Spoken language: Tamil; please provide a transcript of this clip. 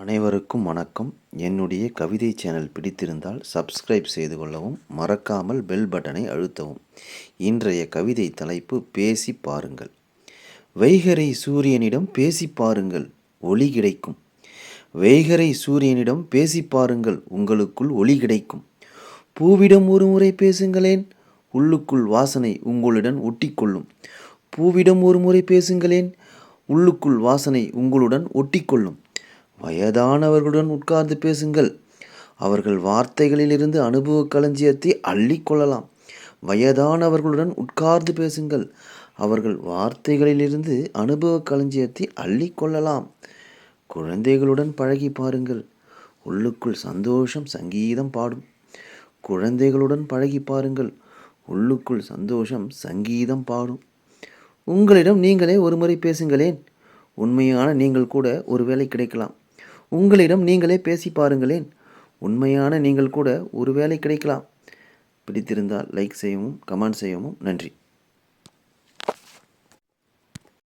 அனைவருக்கும் வணக்கம். என்னுடைய கவிதை சேனல் பிடித்திருந்தால் சப்ஸ்கிரைப் செய்து கொள்ளவும் மறக்காமல் பெல் பட்டனை அழுத்தவும். இன்றைய கவிதை தலைப்பு பேசி பாருங்கள். வைகரை சூரியனிடம் பேசி பாருங்கள் ஒளி கிடைக்கும். வைகரை சூரியனிடம் பேசி பாருங்கள் உங்களுக்குள் ஒளி கிடைக்கும். பூவிடம் ஒரு முறை பேசுங்களேன் உள்ளுக்குள் வாசனை உங்களுடன் ஒட்டிக்கொள்ளும். பூவிடம் ஒரு முறை பேசுங்களேன் உள்ளுக்குள் வாசனை உங்களுடன் ஒட்டிக்கொள்ளும். வயதானவர்களுடன் உட்கார்ந்து பேசுங்கள். அவர்கள் வார்த்தைகளிலிருந்து அனுபவ களஞ்சியத்தை அள்ளிக்கொள்ளலாம் வயதானவர்களுடன் உட்கார்ந்து பேசுங்கள். அவர்கள் வார்த்தைகளிலிருந்து அனுபவ களஞ்சியத்தை அள்ளிக்கொள்ளலாம் குழந்தைகளுடன் பழகி பாருங்கள். உள்ளுக்குள் சந்தோஷம் சங்கீதம் பாடும். குழந்தைகளுடன் பழகி பாருங்கள். உள்ளுக்குள் சந்தோஷம் சங்கீதம் பாடும். உங்களிடம் நீங்களே ஒரு முறை பேசுங்களேன். உண்மையான நீங்கள் கூட ஒரு வேலை கிடைக்கலாம். உங்களிடம் நீங்களே பேசி பாருங்களேன். உண்மையான நீங்கள் கூட ஒரு வேலை கிடைக்கலாம். பிடித்திருந்தால் லைக் செய்யவும் கமெண்ட் செய்யவும் நன்றி.